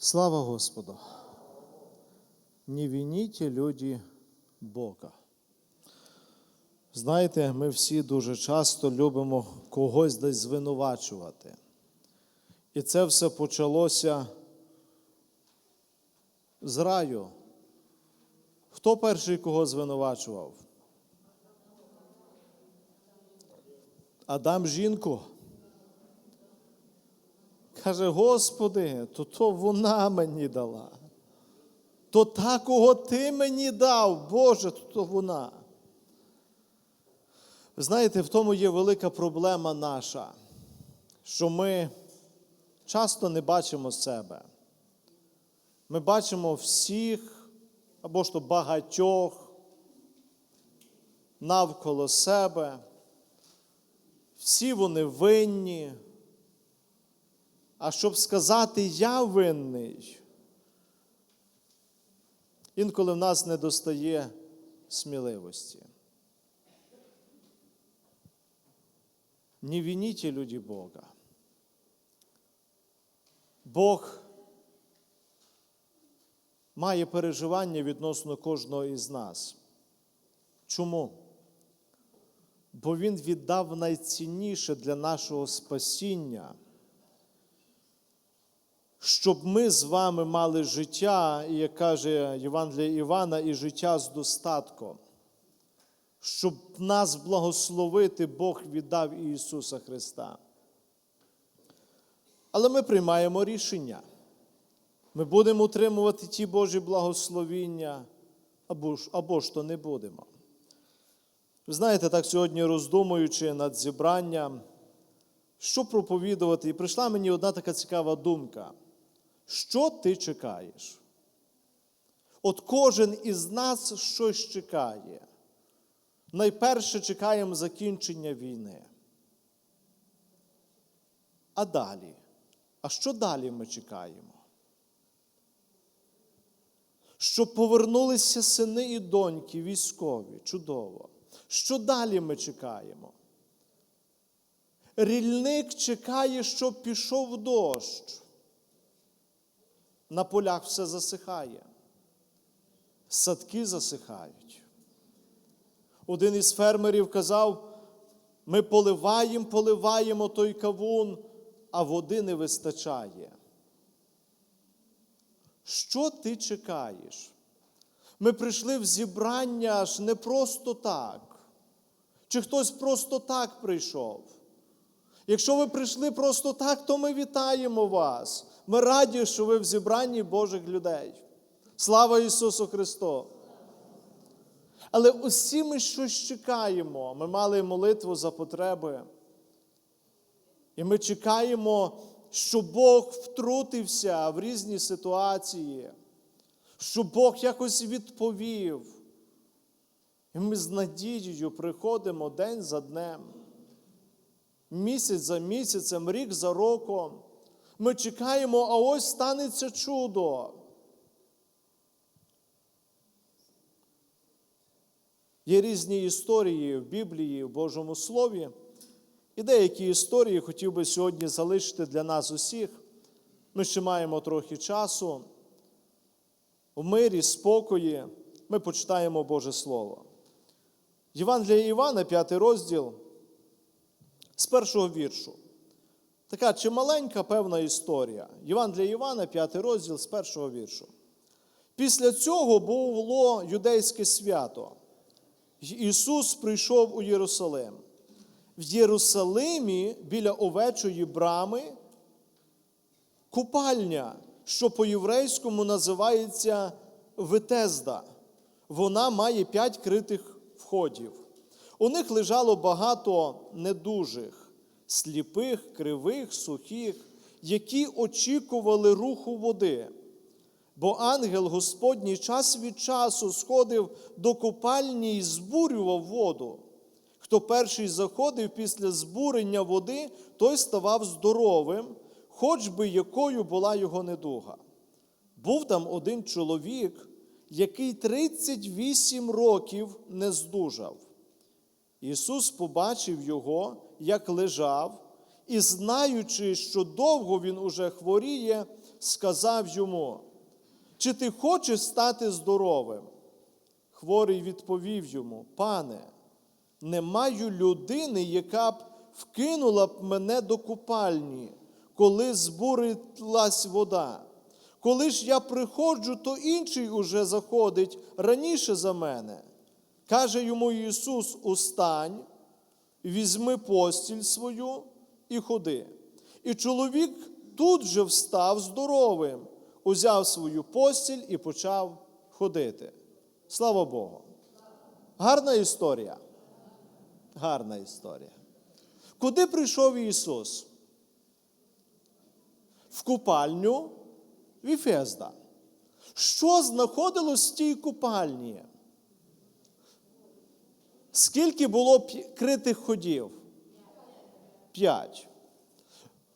Слава Господу! Не вините люди Бога. Знаєте, ми всі дуже часто любимо когось десь звинувачувати. І це все почалося з раю. Хто перший кого звинувачував? Адам жінку. Каже, Господи, то то вона мені дала. То та, кого ти мені дав, Боже, то, то вона. Ви знаєте, в тому є велика проблема наша, що ми часто не бачимо себе. Ми бачимо всіх або ж то багатьох навколо себе. Всі вони винні. А щоб сказати я винний, інколи в нас не достає сміливості. Не вините люди Бога. Бог має переживання відносно кожного із нас. Чому? Бо Він віддав найцінніше для нашого спасіння щоб ми з вами мали життя, і як каже Євангелія Івана, і життя з достатком. Щоб нас благословити, Бог віддав Ісуса Христа. Але ми приймаємо рішення. Ми будемо утримувати ті Божі благословіння, або ж, або ж то не будемо. Ви знаєте, так сьогодні роздумуючи над зібранням, що проповідувати, і прийшла мені одна така цікава думка. Що ти чекаєш? От кожен із нас щось чекає. Найперше чекаємо закінчення війни. А далі? А що далі ми чекаємо? Щоб повернулися сини і доньки військові, чудово. Що далі ми чекаємо? Рільник чекає, щоб пішов дощ на полях все засихає, садки засихають. Один із фермерів казав: ми поливаємо, поливаємо той кавун, а води не вистачає. Що ти чекаєш? Ми прийшли в зібрання аж не просто так. Чи хтось просто так прийшов? Якщо ви прийшли просто так, то ми вітаємо вас. Ми раді, що ви в зібранні Божих людей. Слава Ісусу Христу! Але усі ми щось чекаємо. Ми мали молитву за потреби. І ми чекаємо, що Бог втрутився в різні ситуації, що Бог якось відповів. І ми з надією приходимо день за днем, місяць за місяцем, рік за роком. Ми чекаємо, а ось станеться чудо. Є різні історії в Біблії, в Божому Слові. І деякі історії хотів би сьогодні залишити для нас усіх. Ми ще маємо трохи часу. У мирі, спокої ми почитаємо Боже Слово. Євангелія Івана, 5 розділ, з першого віршу. Така чималенька певна історія. Євангелія Івана, 5 розділ з першого віршу. Після цього було юдейське свято. Ісус прийшов у Єрусалим. В Єрусалимі біля овечої брами купальня, що по-єврейському називається Витезда. Вона має п'ять критих входів. У них лежало багато недужих, сліпих, кривих, сухих, які очікували руху води. Бо ангел Господній час від часу сходив до купальні і збурював воду. Хто перший заходив після збурення води, той ставав здоровим, хоч би якою була його недуга. Був там один чоловік, який 38 років не здужав. Ісус побачив його, як лежав, і, знаючи, що довго він уже хворіє, сказав йому, чи ти хочеш стати здоровим? Хворий відповів йому: Пане, не маю людини, яка б вкинула б мене до купальні, коли збурилась вода. Коли ж я приходжу, то інший уже заходить раніше за мене. Каже йому Ісус: Устань, візьми постіль свою і ходи. І чоловік тут же встав здоровим, узяв свою постіль і почав ходити. Слава Богу. Гарна історія. Гарна історія. Куди прийшов Ісус? В купальню Віфезда. Що знаходилось в тій купальні? Скільки було критих ходів? П'ять.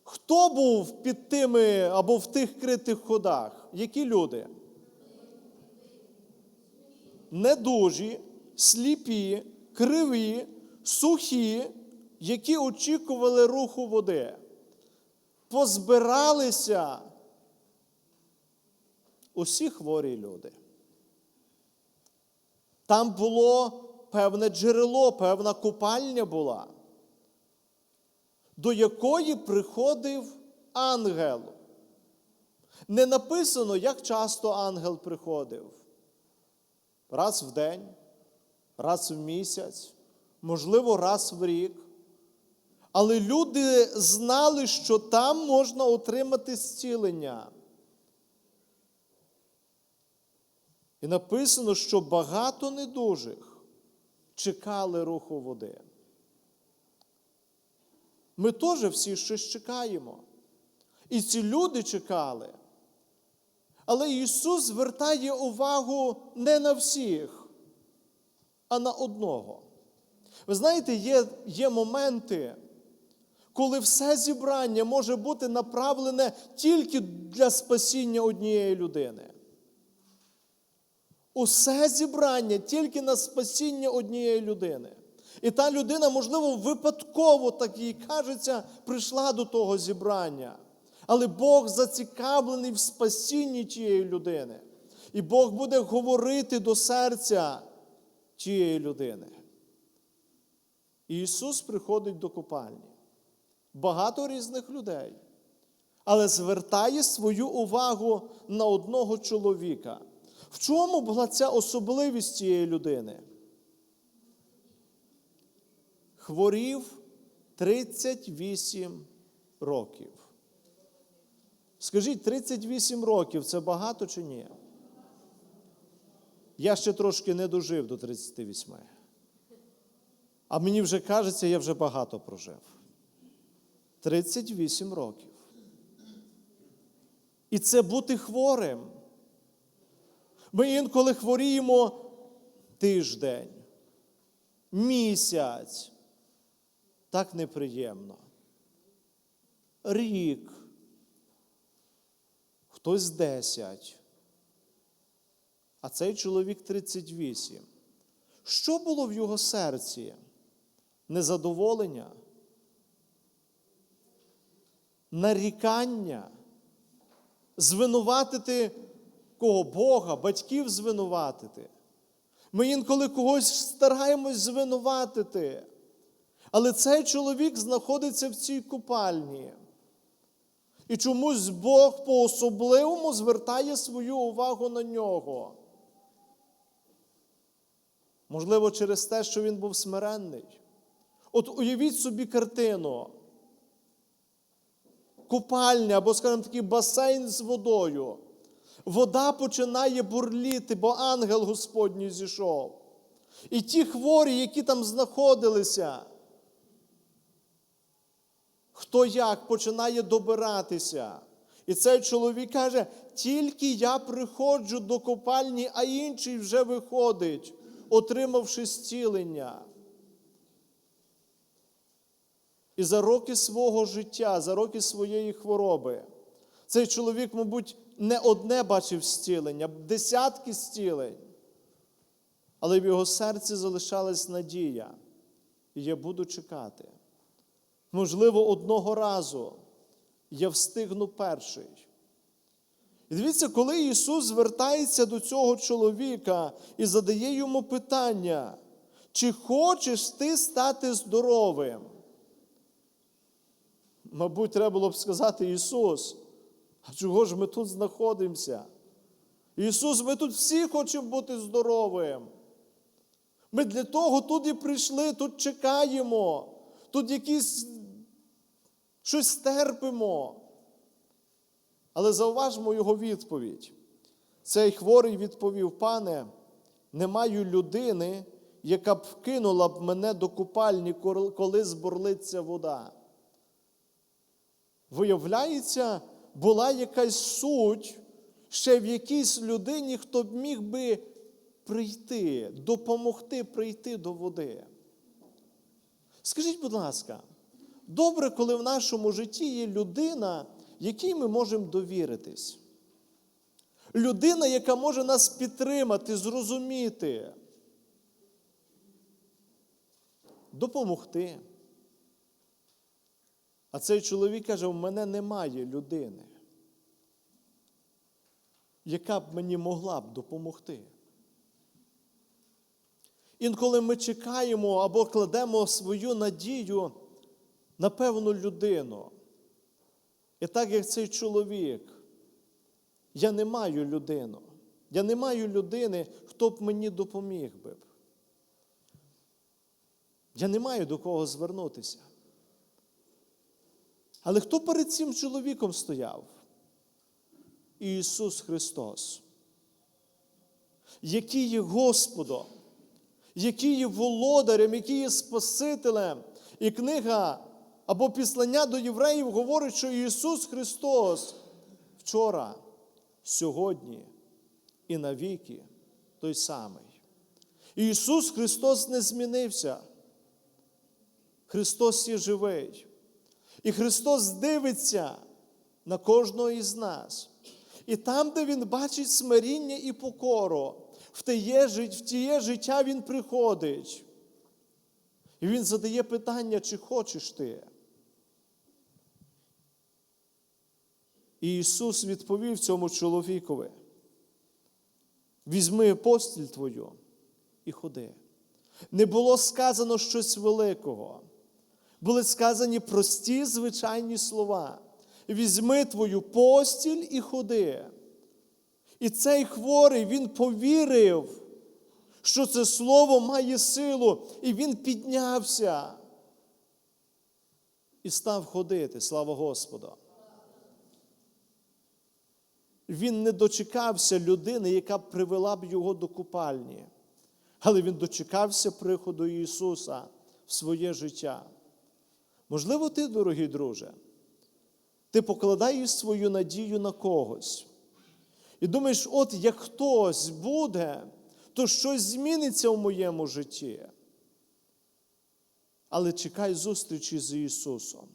Хто був під тими або в тих критих ходах? Які люди? Недужі, сліпі, криві, сухі, які очікували руху води. Позбиралися усі хворі люди. Там було певне джерело, певна купальня була, до якої приходив ангел. Не написано, як часто ангел приходив. Раз в день, раз в місяць, можливо, раз в рік. Але люди знали, що там можна отримати зцілення. І написано, що багато недужих чекали руху води. Ми теж всі щось чекаємо. І ці люди чекали. Але Ісус звертає увагу не на всіх, а на одного. Ви знаєте, є, є моменти, коли все зібрання може бути направлене тільки для спасіння однієї людини. Усе зібрання тільки на спасіння однієї людини. І та людина, можливо, випадково, так їй кажеться, прийшла до того зібрання. Але Бог зацікавлений в спасінні тієї людини. І Бог буде говорити до серця тієї людини. І Ісус приходить до купальні. Багато різних людей. Але звертає свою увагу на одного чоловіка. В чому була ця особливість цієї людини? Хворів 38 років. Скажіть, 38 років це багато чи ні? Я ще трошки не дожив до 38. А мені вже кажеться, я вже багато прожив. 38 років. І це бути хворим. Ми інколи хворіємо тиждень, місяць. Так неприємно. Рік. Хтось 10. А цей чоловік 38. Що було в його серці? Незадоволення? Нарікання? Звинуватити кого Бога, батьків звинуватити. Ми інколи когось стараємось звинуватити. Але цей чоловік знаходиться в цій купальні. І чомусь Бог по-особливому звертає свою увагу на нього. Можливо, через те, що він був смиренний. От уявіть собі картину. Купальня або, скажімо такий басейн з водою. Вода починає бурліти, бо ангел Господній зійшов. І ті хворі, які там знаходилися, хто як починає добиратися. І цей чоловік каже: тільки я приходжу до копальні, а інший вже виходить, отримавши зцілення. І за роки свого життя, за роки своєї хвороби, цей чоловік, мабуть, не одне бачив зцілення, десятки зцілень. Але в його серці залишалась надія. І я буду чекати. Можливо, одного разу я встигну перший. І дивіться, коли Ісус звертається до цього чоловіка і задає йому питання, чи хочеш ти стати здоровим? Мабуть, треба було б сказати Ісус, а чого ж ми тут знаходимося? Ісус, ми тут всі хочемо бути здоровим. Ми для того тут і прийшли, тут чекаємо, тут якісь щось терпимо. Але зауважмо його відповідь. Цей хворий відповів, пане, не маю людини, яка б вкинула б мене до купальні, коли зборлиться вода. Виявляється, була якась суть ще в якійсь людині, хто б міг би прийти, допомогти прийти до води. Скажіть, будь ласка, добре, коли в нашому житті є людина, якій ми можемо довіритись. Людина, яка може нас підтримати, зрозуміти, допомогти. А цей чоловік каже: у мене немає людини, яка б мені могла б допомогти. Інколи ми чекаємо або кладемо свою надію на певну людину. І так як цей чоловік, я не маю людину. Я не маю людини, хто б мені допоміг би. Я не маю до кого звернутися. Але хто перед цим чоловіком стояв? Ісус Христос, який є Господом, який є володарем, який є Спасителем. І книга або післання до євреїв говорить, що Ісус Христос вчора, сьогодні і навіки той самий. Ісус Христос не змінився. Христос є живий. І Христос дивиться на кожного із нас. І там, де Він бачить смиріння і покору, в тіє, в життя Він приходить. І Він задає питання, чи хочеш ти. І Ісус відповів цьому чоловікові: візьми постіль твою і ходи. Не було сказано щось великого. Були сказані прості звичайні слова. Візьми твою постіль і ходи. І цей хворий він повірив, що це слово має силу, і він піднявся і став ходити, слава Господу. Він не дочекався людини, яка б привела б його до купальні, але він дочекався приходу Ісуса в своє життя. Можливо, ти, дорогий друже, ти покладаєш свою надію на когось. І думаєш, от як хтось буде, то щось зміниться в моєму житті. Але чекай зустрічі з Ісусом.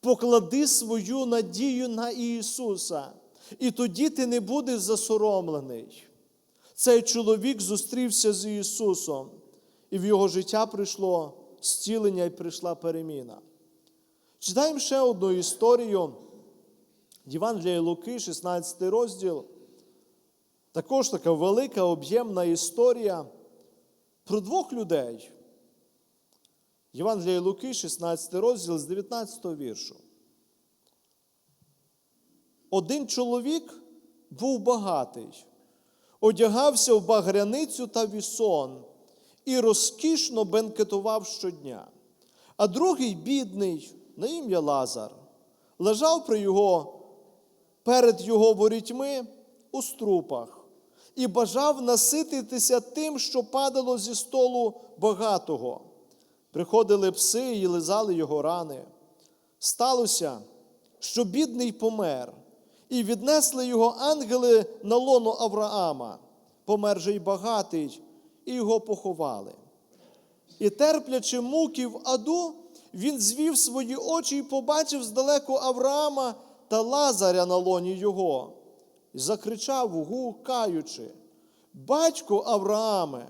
Поклади свою надію на Ісуса, і тоді ти не будеш засоромлений. Цей чоловік зустрівся з Ісусом, і в його життя прийшло зцілення і прийшла переміна. Читаємо ще одну історію. Євангелія Луки, 16 розділ. Також така велика об'ємна історія про двох людей. Євангелія Луки, 16 розділ з 19 віршу. Один чоловік був багатий, одягався в багряницю та вісон і розкішно бенкетував щодня. А другий бідний, на ім'я Лазар, лежав при його, перед його ворітьми у струпах і бажав насититися тим, що падало зі столу багатого. Приходили пси і лизали його рани. Сталося, що бідний помер, і віднесли його ангели на лоно Авраама, помер же й багатий, і його поховали. І, терплячи муки в аду, він звів свої очі і побачив здалеку Авраама та Лазаря на лоні його, і закричав гукаючи: Батько Аврааме,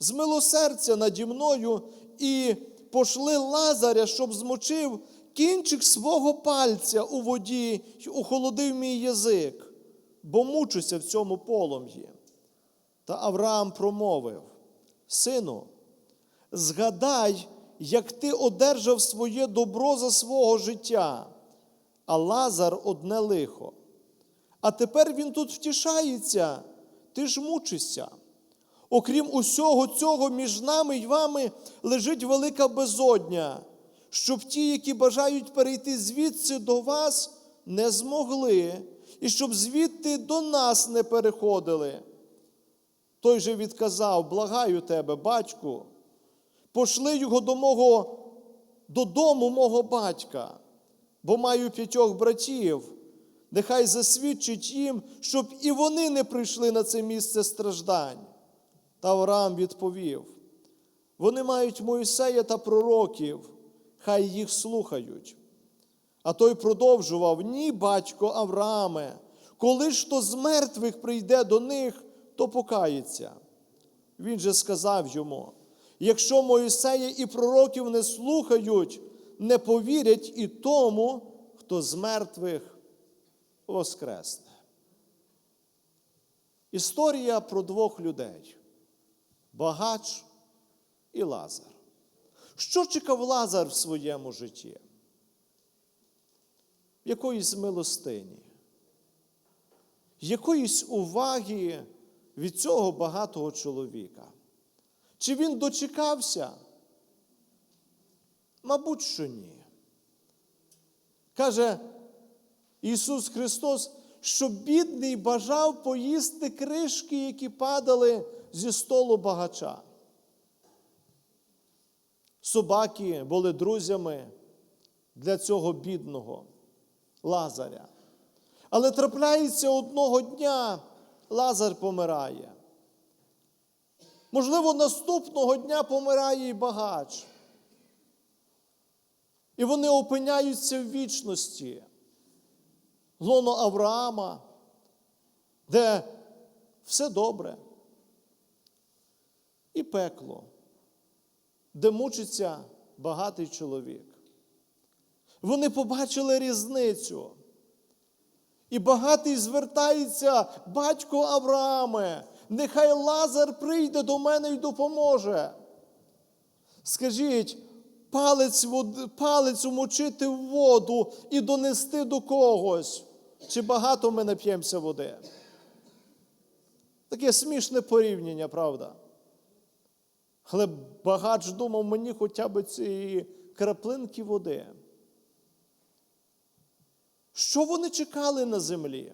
змилосердя наді мною і пошли Лазаря, щоб змочив кінчик свого пальця у воді й охолодив мій язик, бо мучуся в цьому полум'ї. Та Авраам промовив: Сину, згадай, як ти одержав своє добро за свого життя, а Лазар одне лихо. А тепер він тут втішається, ти ж мучишся. Окрім усього цього, між нами й вами лежить велика безодня, щоб ті, які бажають перейти звідси до вас, не змогли, і щоб звідти до нас не переходили. Той же відказав: Благаю тебе, батьку, пошли його до мого, додому мого батька, бо маю п'ятьох братів. Нехай засвідчить їм, щоб і вони не прийшли на це місце страждань. Та Авраам відповів: вони мають Моїсея та пророків, хай їх слухають. А той продовжував: Ні, батько Аврааме, коли ж то з мертвих прийде до них, то покається. Він же сказав йому: якщо Моїсея і пророків не слухають, не повірять і тому, хто з мертвих воскресне. Історія про двох людей багач і Лазар. Що чекав Лазар в своєму житті? Якоїсь милостині, якоїсь уваги від цього багатого чоловіка. Чи він дочекався? Мабуть, що ні. Каже Ісус Христос, що бідний бажав поїсти кришки, які падали зі столу багача. Собаки були друзями для цього бідного Лазаря. Але трапляється одного дня, Лазар помирає. Можливо, наступного дня помирає і багач. І вони опиняються в вічності. Лоно Авраама, де все добре. І пекло, де мучиться багатий чоловік. Вони побачили різницю. І багатий звертається, батько Аврааме, нехай Лазар прийде до мене і допоможе. Скажіть, палець, палець умочити в воду і донести до когось. Чи багато ми нап'ємося води? Таке смішне порівняння, правда? Але багач думав мені хоча б цієї краплинки води. Що вони чекали на землі?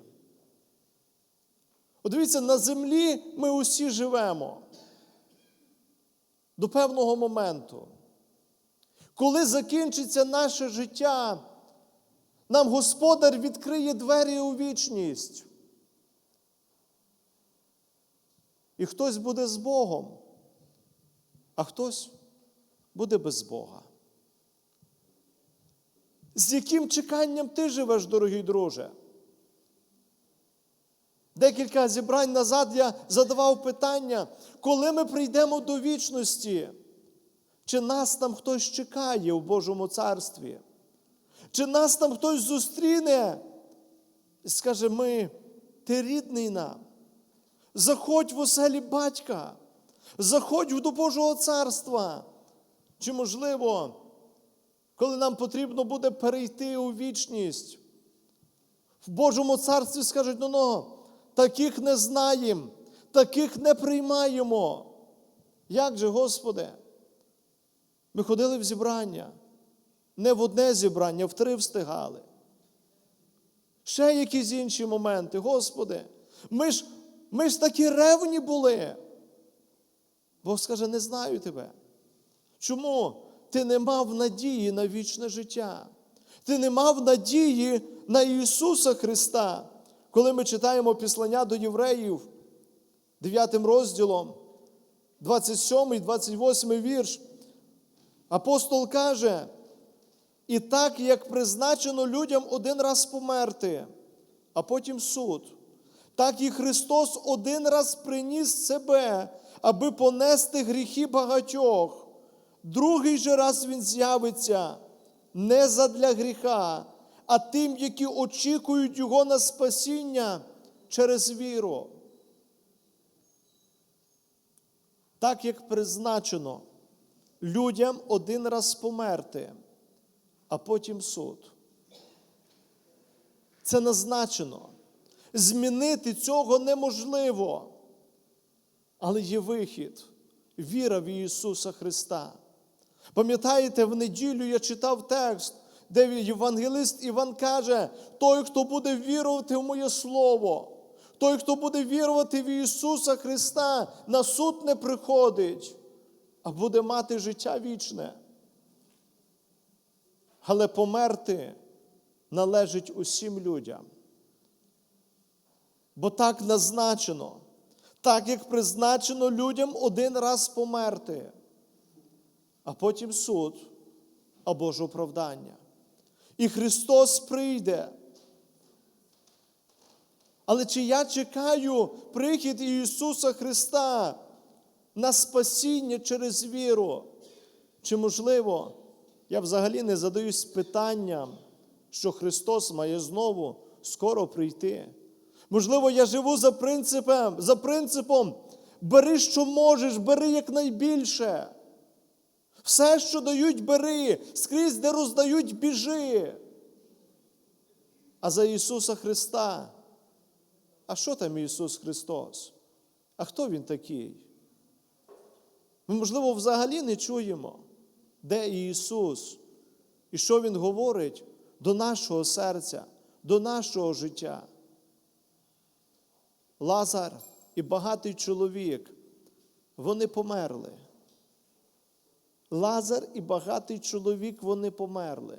От дивіться, на землі ми усі живемо до певного моменту. Коли закінчиться наше життя, нам Господар відкриє двері у вічність. І хтось буде з Богом, а хтось буде без Бога. З яким чеканням ти живеш, дорогий друже? Декілька зібрань назад я задавав питання, коли ми прийдемо до вічності, чи нас там хтось чекає в Божому царстві? Чи нас там хтось зустріне і скаже, ми, ти рідний нам. Заходь в оселі батька, заходь до Божого царства. Чи можливо, коли нам потрібно буде перейти у вічність, в Божому царстві скажуть, ну, ну таких не знаємо, таких не приймаємо. Як же, Господи? Ми ходили в зібрання, не в одне зібрання, в три встигали. Ще якісь інші моменти, Господи, ми ж, ми ж такі ревні були. Бог скаже, не знаю тебе. Чому? Ти не мав надії на вічне життя. Ти не мав надії на Ісуса Христа. Коли ми читаємо післання до євреїв 9 розділом, 27, 28 вірш, апостол каже, і так, як призначено людям один раз померти, а потім суд, так і Христос один раз приніс себе, аби понести гріхи багатьох. Другий же раз Він з'явиться не задля гріха, а тим, які очікують Його на спасіння через віру. Так як призначено людям один раз померти, а потім суд. Це назначено. Змінити цього неможливо. Але є вихід віра в Ісуса Христа. Пам'ятаєте, в неділю я читав текст, де євангелист Іван каже: той, хто буде вірувати в моє Слово, той, хто буде вірувати в Ісуса Христа, на суд не приходить, а буде мати життя вічне. Але померти належить усім людям. Бо так назначено, так як призначено людям один раз померти, а потім суд або ж оправдання. І Христос прийде. Але чи я чекаю прихід Ісуса Христа на спасіння через віру? Чи можливо, я взагалі не задаюсь питанням, що Христос має знову скоро прийти? Можливо, я живу за принципом, за принципом бери, що можеш, бери якнайбільше. Все, що дають, бери, скрізь, де роздають, біжи. А за Ісуса Христа. А що там Ісус Христос? А хто Він такий? Ми, можливо, взагалі не чуємо, де Ісус і що Він говорить до нашого серця, до нашого життя. Лазар і багатий чоловік, вони померли. Лазар і багатий чоловік вони померли.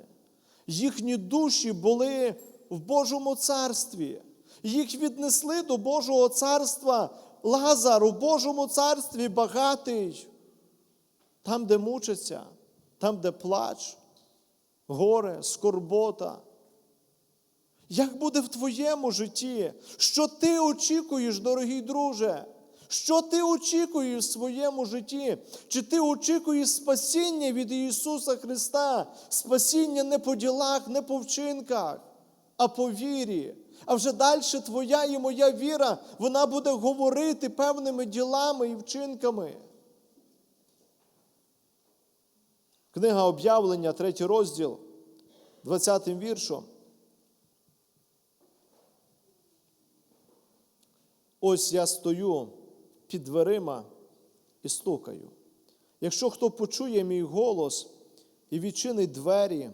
Їхні душі були в Божому царстві. Їх віднесли до Божого царства. Лазар у Божому царстві багатий. Там, де мучаться, там, де плач, горе, скорбота. Як буде в твоєму житті? Що ти очікуєш, дорогий друже? Що ти очікуєш в своєму житті? Чи ти очікуєш спасіння від Ісуса Христа? Спасіння не по ділах, не по вчинках, а по вірі. А вже далі твоя і моя віра, вона буде говорити певними ділами і вчинками. Книга об'явлення, третій розділ, 20 віршом. Ось я стою під дверима і стукаю. Якщо хто почує мій голос і відчинить двері,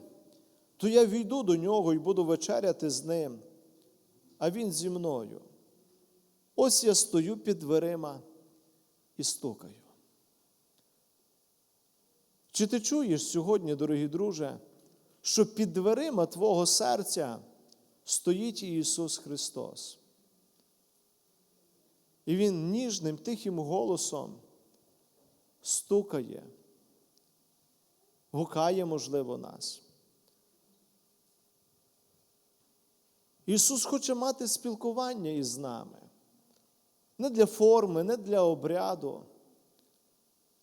то я війду до нього і буду вечеряти з ним, а він зі мною. Ось я стою під дверима і стукаю. Чи ти чуєш сьогодні, дорогі друже, що під дверима твого серця стоїть Ісус Христос? І Він ніжним, тихим голосом стукає, гукає, можливо, нас. Ісус хоче мати спілкування із нами. Не для форми, не для обряду,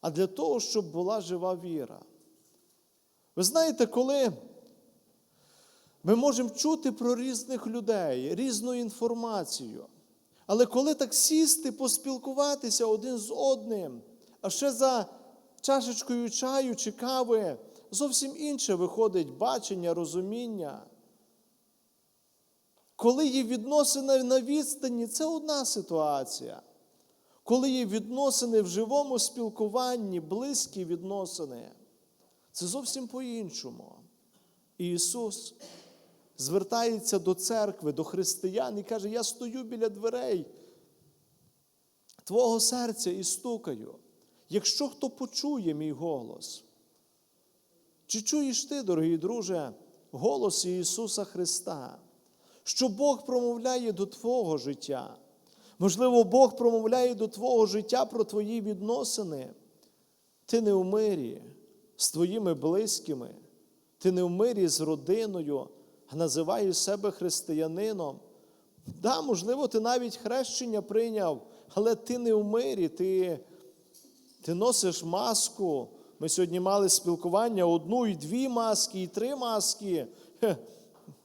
а для того, щоб була жива віра. Ви знаєте, коли ми можемо чути про різних людей, різну інформацію. Але коли так сісти, поспілкуватися один з одним, а ще за чашечкою чаю чи кави, зовсім інше виходить бачення, розуміння. Коли є відносини на відстані, це одна ситуація. Коли є відносини в живому спілкуванні, близькі відносини, це зовсім по-іншому. І Ісус звертається до церкви, до християн і каже: Я стою біля дверей Твого серця і стукаю. Якщо хто почує мій голос, чи чуєш ти, дорогий друже, голос Ісуса Христа, що Бог промовляє до Твого життя? Можливо, Бог промовляє до Твого життя про Твої відносини. Ти не в мирі з твоїми близькими, ти не в мирі з родиною, а називаєш себе християнином. Да, можливо, ти навіть хрещення прийняв, але ти не в мирі, ти, ти носиш маску. Ми сьогодні мали спілкування одну і дві маски, і три маски.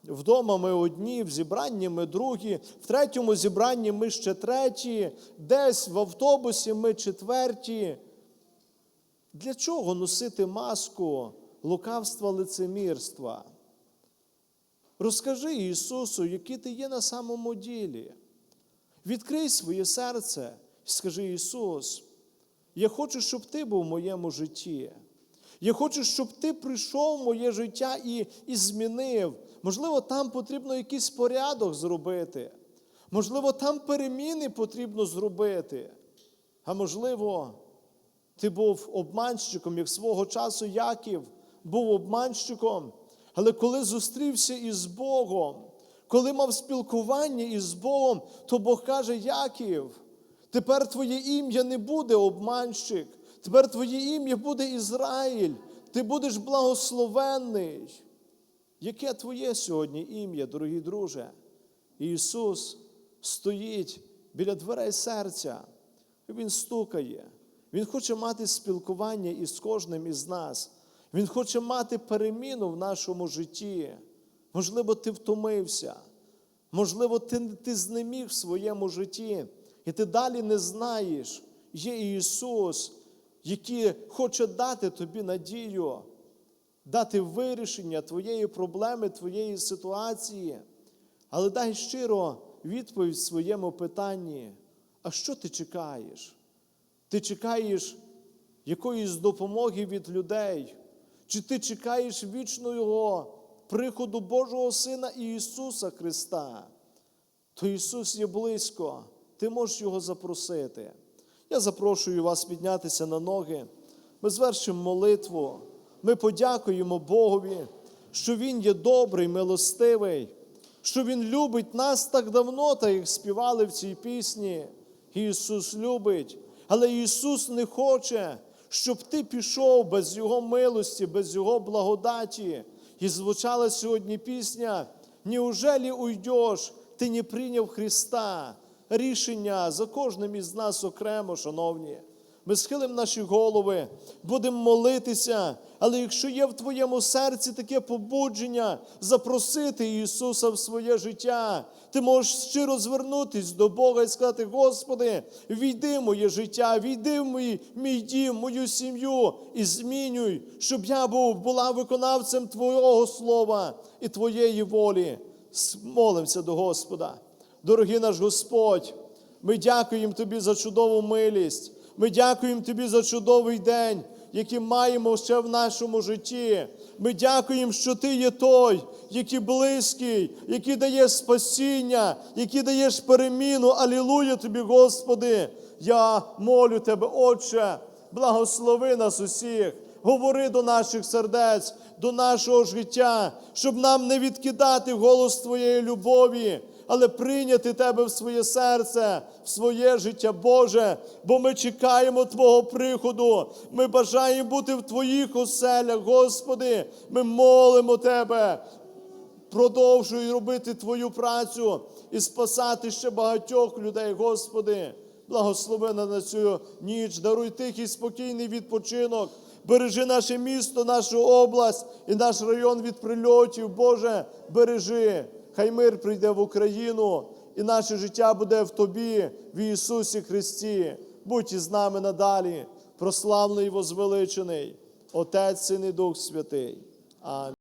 Вдома ми одні, в зібранні ми другі, в третьому зібранні ми ще треті, десь в автобусі ми четверті. Для чого носити маску лукавства лицемірства? Розкажи Ісусу, який ти є на самому ділі. Відкрий своє серце і скажи Ісус, я хочу, щоб Ти був в моєму житті. Я хочу, щоб Ти прийшов в моє життя і, і змінив. Можливо, там потрібно якийсь порядок зробити. Можливо, там переміни потрібно зробити. А можливо, ти був обманщиком, як свого часу Яків був обманщиком. Але коли зустрівся із Богом, коли мав спілкування із Богом, то Бог каже: Яків, тепер твоє ім'я не буде обманщик, тепер твоє ім'я буде Ізраїль, ти будеш благословенний. Яке твоє сьогодні ім'я, дорогі друже? Ісус стоїть біля дверей серця, Він стукає. Він хоче мати спілкування із кожним із нас. Він хоче мати переміну в нашому житті. Можливо, ти втомився. Можливо, ти, ти знеміг в своєму житті, і ти далі не знаєш. Є Ісус, який хоче дати тобі надію, дати вирішення твоєї проблеми, твоєї ситуації. Але дай щиро відповідь своєму питанні. А що ти чекаєш? Ти чекаєш якоїсь допомоги від людей? Чи ти чекаєш вічного приходу Божого Сина Ісуса Христа? То Ісус є близько, ти можеш Його запросити. Я запрошую вас піднятися на ноги. Ми звершимо молитву. Ми подякуємо Богові, що Він є добрий, милостивий, що Він любить нас так давно, так як співали в цій пісні. Ісус любить, але Ісус не хоче, щоб ти пішов без Його милості, без Його благодаті. І звучала сьогодні пісня: Неужели уйдеш, ти не прийняв Христа? Рішення за кожним із нас окремо, шановні. Ми схилимо наші голови, будемо молитися, але якщо є в твоєму серці таке побудження запросити Ісуса в своє життя, ти можеш щиро звернутися до Бога і сказати: Господи, війди в моє життя, війди в мій, мій дім, мою сім'ю і змінюй, щоб я був, була виконавцем Твого Слова і Твоєї волі. Молимося до Господа. Дорогий наш Господь, ми дякуємо Тобі за чудову милість. Ми дякуємо Тобі за чудовий день, який маємо ще в нашому житті. Ми дякуємо, що Ти є той, який близький, який дає спасіння, який даєш переміну. Алілуя Тобі, Господи! Я молю Тебе, Отче, благослови нас усіх. Говори до наших сердець, до нашого життя, щоб нам не відкидати голос Твоєї любові, але прийняти Тебе в своє серце, в своє життя Боже, бо ми чекаємо Твого приходу. Ми бажаємо бути в Твоїх оселях, Господи. Ми молимо Тебе. Продовжуй робити Твою працю і спасати ще багатьох людей, Господи. благословена на цю ніч, даруй тихий, спокійний відпочинок. Бережи наше місто, нашу область і наш район від прильотів. Боже, бережи. Хай мир прийде в Україну, і наше життя буде в Тобі, в Ісусі Христі. Будь із нами надалі, прославлений і возвеличений, Отець Син і Дух Святий. Амінь.